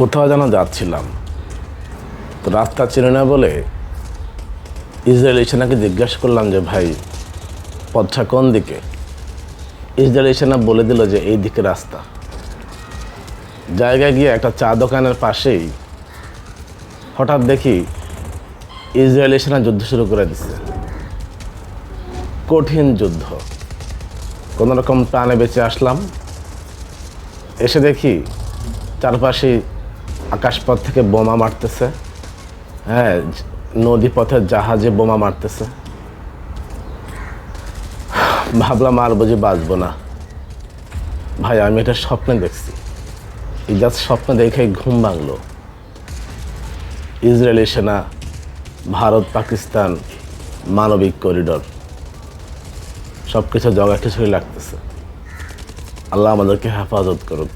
কোথাও যেন যাচ্ছিলাম। তো রাস্তা চেনে না বলে ইসরায়েলি সেনাকে জিজ্ঞাসা করলাম যে, ভাই, পথটা কোন দিকে? ইসরায়েলি সেনা বলে দিল যে, এই দিকে রাস্তা। জায়গায় গিয়ে একটা চা দোকানের পাশেই হঠাৎ দেখি ইসরায়েলি সেনা যুদ্ধ শুরু করে দিচ্ছে কঠিন যুদ্ধ। কোনো রকম প্রাণে বেঁচে আসলাম। এসে দেখি চারপাশে আকাশপথ থেকে বোমা মারতেছে। হ্যাঁ জ- নদী পথের জাহাজে বোমা মারতেছে। ভাবলাম আর বুঝি বাঁচবো না। ভাই, আমি এটা স্বপ্নে দেখছি। এই জাস্ট স্বপ্ন দেখে ঘুম ভাঙলো। ইসরায়েলি সেনা, ভারত, পাকিস্তান, মানবিক করিডোর। সব কিছু জগা কিছুই লাগতেছে। আল্লাহ আমাদেরকে হেফাজত করুক।